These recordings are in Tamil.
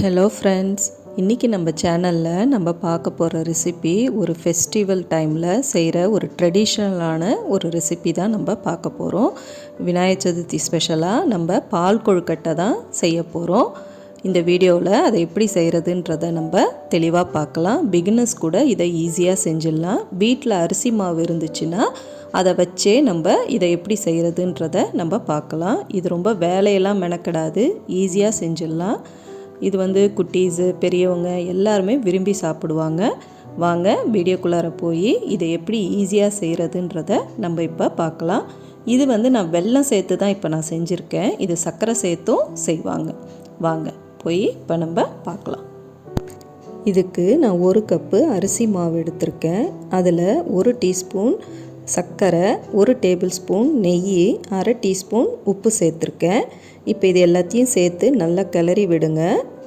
ஹலோ ஃப்ரெண்ட்ஸ் இன்றைக்கி நம்ம சேனலில் நம்ம பார்க்க போகிற ரெசிபி ஒரு ஃபெஸ்டிவல் டைமில் செய்கிற ஒரு ட்ரெடிஷ்னலான ஒரு ரெசிபி தான் நம்ம பார்க்க போகிறோம் விநாயகர் சதுர்த்தி ஸ்பெஷலாக நம்ம பால் கொழுக்கட்டை தான் செய்ய போகிறோம் இந்த வீடியோவில் அதை எப்படி செய்கிறதுன்றத நம்ம தெளிவாக பார்க்கலாம். பிகினர்ஸ் கூட இதை ஈஸியாக செஞ்சிடலாம். வீட்டில் அரிசி மாவு இருந்துச்சுன்னா அதை வச்சே நம்ம இதை எப்படி செய்கிறதுன்றத நம்ம பார்க்கலாம். இது ரொம்ப வேலையெல்லாம் மெனக்கெடாது. ஈஸியாக செஞ்சிடலாம். இது வந்து குட்டீஸு பெரியவங்க எல்லாருமே விரும்பி சாப்பிடுவாங்க. வாங்க வீடியோக்குள்ளார போய் இதை எப்படி ஈஸியாக செய்கிறதுன்றத நம்ம இப்போ பார்க்கலாம். இது வந்து நான் வெல்லம் சேர்த்து தான் இப்போ நான் செஞ்சுருக்கேன். இது சர்க்கரை சேர்த்தும் செய்வாங்க. வாங்க போய் இப்போ நம்ம பார்க்கலாம். இதுக்கு நான் ஒரு கப்பு அரிசி மாவு எடுத்திருக்கேன். அதில் ஒரு டீஸ்பூன் சர்க்கரை ஒரு டேபிள் ஸ்பூன் நெய் அரை டீஸ்பூன் உப்பு சேர்த்துருக்கேன். இப்போ இது எல்லாத்தையும் சேர்த்து நல்லா கிளறி விடுங்க.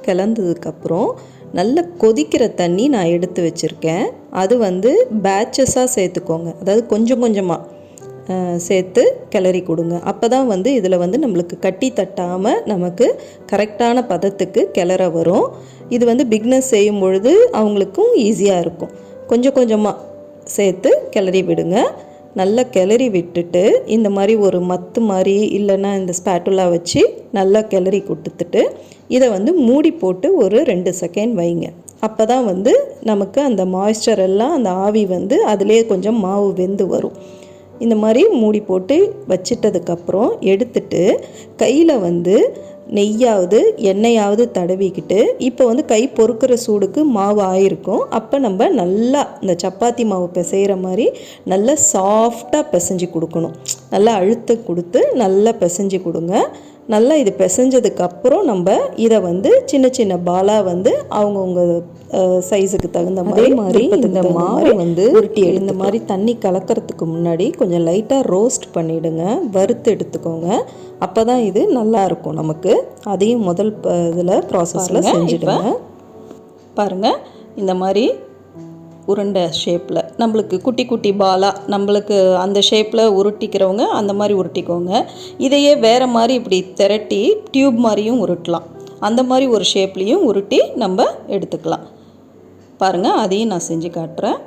கிளந்ததுக்கப்புறம் நல்ல கொதிக்கிற தண்ணி நான் எடுத்து வச்சுருக்கேன். அது வந்து பேட்சஸாக சேர்த்துக்கோங்க. அதாவது கொஞ்சம் கொஞ்சமாக சேர்த்து கிளறி கொடுங்க. அப்போ தான் வந்து இதில் வந்து நம்மளுக்கு கட்டி தட்டாமல் நமக்கு கரெக்டான பதத்துக்கு கிளற வரும். இது வந்து பிக்னஸ் செய்யும் பொழுது அவங்களுக்கும் ஈஸியாக இருக்கும். கொஞ்சம் கொஞ்சமாக சேர்த்து கிளறி விடுங்க. நல்லா கிளறி விட்டுட்டு இந்த மாதிரி ஒரு மத்து மாதிரி இல்லைன்னா இந்த ஸ்பேட்டுலா வச்சு நல்லா கிளறி கொடுத்துட்டு இதை வந்து மூடி போட்டு ஒரு ரெண்டு செகண்ட் வைங்க. அப்போ தான் வந்து நமக்கு அந்த மாய்ஸ்சர் எல்லாம் அந்த ஆவி வந்து அதிலே கொஞ்சம் மாவு வெந்து வரும். இந்த மாதிரி மூடி போட்டு வச்சிட்டதுக்கப்புறம் எடுத்துட்டு கையில் வந்து நெய்யாவது எண்ணெயாவது தடவிக்கிட்டு இப்போ வந்து கை பொறுக்கிற சூடுக்கு மாவு ஆயிருக்கும். அப்போ நம்ம நல்லா இந்த சப்பாத்தி மாவு பிசைகிற மாதிரி நல்லா சாஃப்டாக பிசைஞ்சு கொடுக்கணும். நல்லா அழுத்த கொடுத்து நல்லா பிசைஞ்சு கொடுங்க. நல்லா இது பிசைஞ்சதுக்கப்புறம் நம்ம இதை வந்து சின்ன சின்ன பாலாக வந்து அவங்கவுங்க சைஸுக்கு தகுந்த மாதிரி மாதிரி இந்த மாவு வந்து உருட்டி இந்த மாதிரி தண்ணி கலக்கிறதுக்கு முன்னாடி கொஞ்சம் லைட்டாக ரோஸ்ட் பண்ணிவிடுங்க வறுத்து எடுத்துக்கோங்க. அப்போ தான் இது நல்லா இருக்கும் நமக்கு. அதையும் முதல் இதில் ப்ராசஸில் செஞ்சுடுங்க. பாருங்கள் இந்த மாதிரி உருண்டை ஷேப்பில் நம்மளுக்கு குட்டி குட்டி பாலாக நம்மளுக்கு அந்த ஷேப்பில் உருட்டிக்கிறவங்க அந்த மாதிரி உருட்டிக்கோங்க. இதையே வேறு மாதிரி இப்படி திரட்டி டியூப் மாதிரியும் உருட்டலாம். அந்த மாதிரி ஒரு ஷேப்லேயும் உருட்டி நம்ம எடுத்துக்கலாம். பாருங்கள் அதையும் நான் செஞ்சு காட்டுறேன்.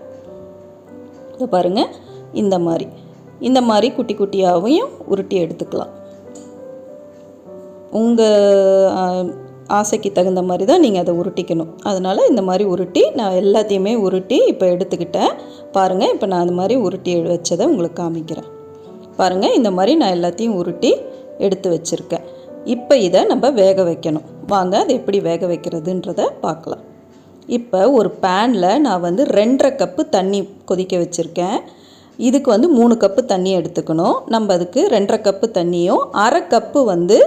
இதை பாருங்கள் இந்த மாதிரி. இந்த மாதிரி குட்டி குட்டியாகவும் உருட்டி எடுத்துக்கலாம். உங்கள் ஆசைக்கு தகுந்த மாதிரி தான் நீங்கள் அதை உருட்டிக்கணும். அதனால் இந்த மாதிரி உருட்டி நான் எல்லாத்தையுமே உருட்டி இப்போ எடுத்துக்கிட்டேன். பாருங்கள் இப்போ நான் அந்த மாதிரி உருட்டி வச்சதை உங்களுக்கு காமிக்கிறேன். பாருங்கள் இந்த மாதிரி நான் எல்லாத்தையும் உருட்டி எடுத்து வச்சுருக்கேன். இப்போ இதை நம்ம வேக வைக்கணும். வாங்க அதை எப்படி வேக வைக்கிறதுன்றத பார்க்கலாம். இப்போ ஒரு பேனில் நான் வந்து ரெண்டரை கப்பு தண்ணி கொதிக்க வச்சுருக்கேன். இதுக்கு வந்து மூணு கப்பு தண்ணி எடுத்துக்கணும். நம்ம அதுக்கு ரெண்டரை கப்பு தண்ணியும் அரை கப்பு வந்து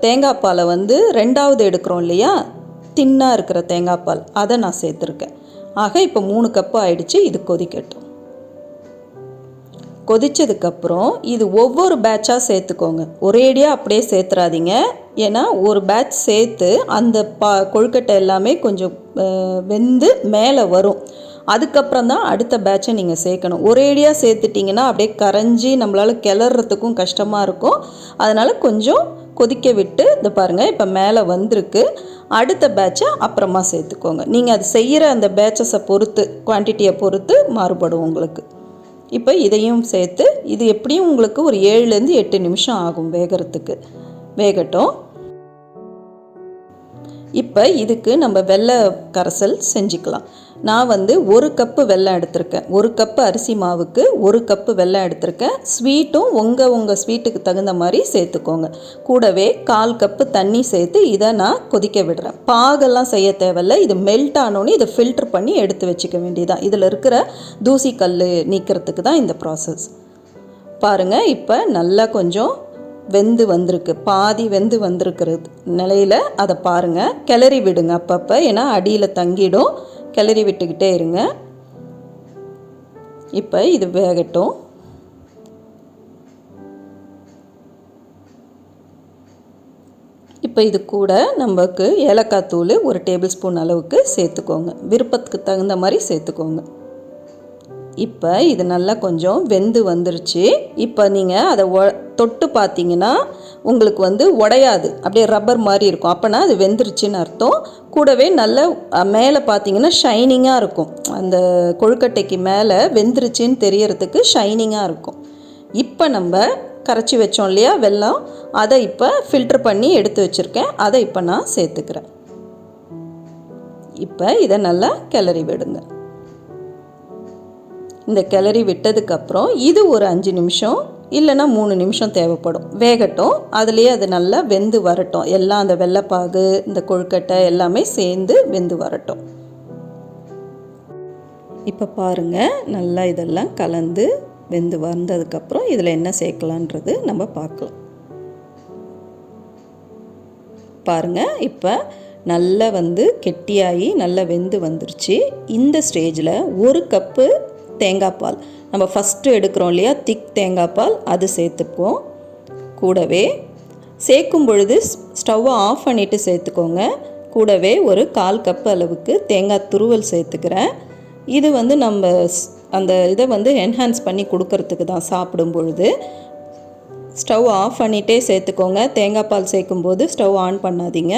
தேங்காய் பாலை வந்து ரெண்டாவது எடுக்கிறோம் இல்லையா? தின்னாக இருக்கிற தேங்காய் பால். அதை நான் சேர்த்துருக்கேன். ஆக இப்போ மூணு கப்பு ஆயிடுச்சு இது கொதிக்கட்டும். கொதித்ததுக்கப்புறம் இது ஒவ்வொரு பேட்சாக சேர்த்துக்கோங்க. ஒரேடியாக அப்படியே சேர்த்துறாதீங்க. ஏன்னா ஒரு பேட்ச் சேர்த்து அந்த பா கொழுக்கட்டை எல்லாமே கொஞ்சம் வெந்து மேலே வரும். அதுக்கப்புறம் தான் அடுத்த பேட்சை நீங்கள் சேர்க்கணும். ஒரேடியாக சேர்த்துட்டிங்கன்னா அப்படியே கரைஞ்சி நம்மளால் கிளறதுக்கும் கஷ்டமாக இருக்கும். அதனால் கொஞ்சம் கொதிக்க விட்டு இந்த பாருங்கள் இப்போ மேலே வந்திருக்கு. அடுத்த பேட்சை அப்புறமா சேர்த்துக்கோங்க. நீங்கள் அது செய்கிற அந்த பேட்சஸை பொறுத்து குவான்டிட்டியை பொறுத்து மாறுபடும் உங்களுக்கு. இப்போ இதையும் சேர்த்து இது எப்படியும் உங்களுக்கு ஒரு ஏழுலேருந்து எட்டு நிமிஷம் ஆகும் வேகிறதுக்கு. வேகட்டும். இப்போ இதுக்கு நம்ம வெள்ளை கரைசல் செஞ்சுக்கலாம். நான் வந்து ஒரு கப்பு வெல்லம் எடுத்திருக்கேன். ஒரு கப்பு அரிசி மாவுக்கு ஒரு கப்பு வெல்லம் எடுத்திருக்கேன். ஸ்வீட்டும் உங்கள் உங்கள் ஸ்வீட்டுக்கு தகுந்த மாதிரி சேர்த்துக்கோங்க. கூடவே கால் கப்பு தண்ணி சேர்த்து இதை நான் கொதிக்க விடுறேன். பாகெல்லாம் செய்ய தேவையில்ல. இது மெல்ட் ஆனோன்னு இதை ஃபில்ட்ரு பண்ணி எடுத்து வச்சுக்க வேண்டியதான் இதில் இருக்கிற தூசி கல் நீக்கிறதுக்கு தான் இந்த ப்ராசஸ் பாருங்கள் இப்போ நல்லா கொஞ்சம் வெந்து வந்திருக்கு பாதி வெந்து வந்திருக்கிறது நிலையில் அதை பாருங்கள் கிளறி விடுங்க அப்பப்போ. ஏன்னா அடியில் தங்கிடும். கிளறி விட்டுக்கிட்டே இருங்க. இப்போ இது வேகட்டும். இப்போ இது கூட நமக்கு ஏலக்காய் தூள் ஒரு டேபிள் ஸ்பூன் அளவுக்கு சேர்த்துக்கோங்க. விருப்பத்துக்கு தகுந்த மாதிரி சேர்த்துக்கோங்க. இப்போ இது நல்லா கொஞ்சம் வெந்து வந்துருச்சு. இப்போ நீங்கள் அதை ஒ தொட்டு பார்த்தீங்கன்னா உங்களுக்கு வந்து உடையாது. அப்படியே ரப்பர் மாதிரி இருக்கும். அப்போனா அது வெந்துருச்சுன்னு அர்த்தம். கூடவே நல்ல மேலே பார்த்தீங்கன்னா ஷைனிங்காக இருக்கும். அந்த கொழுக்கட்டைக்கு மேலே வெந்துருச்சுன்னு தெரியறதுக்கு ஷைனிங்காக இருக்கும். இப்போ நம்ம கரைச்சி வச்சோம் இல்லையா வெல்லம்? அதை இப்போ ஃபில்டர் பண்ணி எடுத்து வச்சுருக்கேன். அதை இப்போ நான் சேர்த்துக்கிறேன். இப்போ இதை நல்லா கிளறி விடுங்க. இந்த கிளறி விட்டதுக்கப்புறம் இது ஒரு அஞ்சு நிமிஷம் இல்லைன்னா மூணு நிமிஷம் தேவைப்படும். வேகட்டும். அதுலேயே அது நல்லா வெந்து வரட்டும். எல்லாம் அந்த வெள்ளைப்பாகு இந்த கொழுக்கட்டை எல்லாமே சேர்ந்து வெந்து வரட்டும். இப்போ பாருங்கள் நல்லா இதெல்லாம் கலந்து வெந்து வந்ததுக்கப்புறம் இதில் என்ன சேர்க்கலான்றது நம்ம பார்க்கலாம். பாருங்கள் இப்போ நல்லா வந்து கெட்டியாகி நல்லா வெந்து வந்துருச்சு. இந்த ஸ்டேஜில் ஒரு கப்பு தேங்காய் பால். நம்ம ஃபஸ்ட்டு எடுக்கிறோம் இல்லையா? திக் தேங்காய் பால். அது சேர்த்துப்போம் கூடவே சேர்க்கும் பொழுது ஸ்டவ்வை ஆஃப் பண்ணிவிட்டு சேர்த்துக்கோங்க. கூடவே ஒரு கால் கப் அளவுக்கு தேங்காய் துருவல் சேர்த்துக்கிறேன். இது வந்து நம்ம அந்த இதை வந்து என்ஹான்ஸ் பண்ணி கொடுக்கறதுக்கு தான் சாப்பிடும் பொழுது. ஸ்டவ் ஆஃப் பண்ணிகிட்டே சேர்த்துக்கோங்க. தேங்காய் பால் சேர்க்கும்போது ஸ்டவ் ஆன் பண்ணாதீங்க.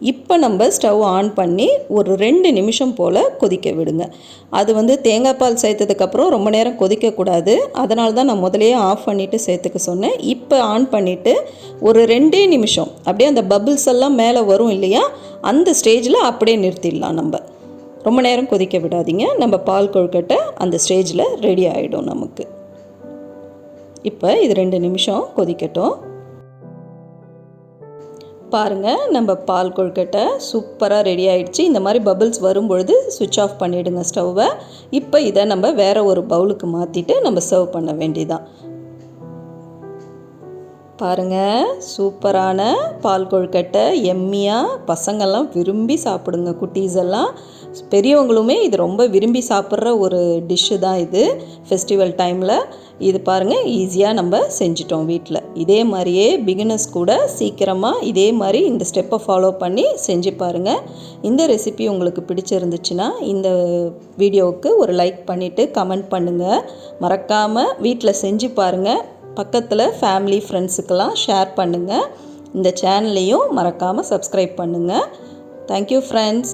இப்போ நம்ம ஸ்டவ் ஆன் பண்ணி ஒரு ரெண்டு நிமிஷம் போல் கொதிக்க விடுங்க. அது வந்து தேங்காய் பால் சேர்த்ததுக்கப்புறம் ரொம்ப நேரம் கொதிக்கக்கூடாது அதனால தான் நான் முதலையே ஆஃப் பண்ணிவிட்டு சேர்த்துக்க சொன்னேன். இப்போ ஆன் பண்ணிவிட்டு ஒரு ரெண்டே நிமிஷம் அப்படியே அந்த பபுள்ஸ் எல்லாம் மேலே வரும் இல்லையா? அந்த ஸ்டேஜில் அப்படியே நிறுத்திடலாம் நம்ம. ரொம்ப நேரம் கொதிக்க விடாதீங்க. நம்ம பால் கொழுக்கட்டை அந்த ஸ்டேஜில் ரெடி ஆகிடும் நமக்கு. இப்போ இது ரெண்டு நிமிஷம் கொதிக்கட்டும். பாருங்கள் நம்ம பால் கொழுக்கட்டை சூப்பராக ரெடி ஆகிடுச்சு இந்த மாதிரி பபிள்ஸ் வரும்பொழுது சுவிட்ச் ஆஃப் பண்ணிவிடுங்க ஸ்டவ்வை இப்போ இதை நம்ம வேற ஒரு பவுலுக்கு மாற்றிட்டு நம்ம சர்வ் பண்ண வேண்டியதான் பாருங்க. சூப்பரான பால் கொழுக்கட்டை எம்மியாக பசங்கள்லாம் விரும்பி சாப்பிடுங்க குட்டீஸ் எல்லாம். பெரியவங்களுமே இது ரொம்ப விரும்பி சாப்பிட்ற ஒரு டிஷ்ஷு தான் இது. ஃபெஸ்டிவல் டைமில் இது பாருங்கள் ஈஸியாக நம்ம செஞ்சிட்டோம் வீட்டில் இதே மாதிரியே பிகினர்ஸ் கூட சீக்கிரமாக இதே மாதிரி இந்த ஸ்டெப்பை ஃபாலோ பண்ணி செஞ்சு பாருங்கள் இந்த ரெசிபி உங்களுக்கு பிடிச்சிருந்துச்சுன்னா இந்த வீடியோவுக்கு ஒரு லைக் பண்ணிவிட்டு கமெண்ட் பண்ணுங்கள் மறக்காமல் வீட்டில் செஞ்சு பாருங்கள் பக்கத்தில் ஃபேமிலி ஃப்ரெண்ட்ஸுக்கெல்லாம் ஷேர் பண்ணுங்கள் இந்த சேனலையும் மறக்காமல் சப்ஸ்கிரைப் பண்ணுங்கள் தேங்க்யூ ஃப்ரெண்ட்ஸ்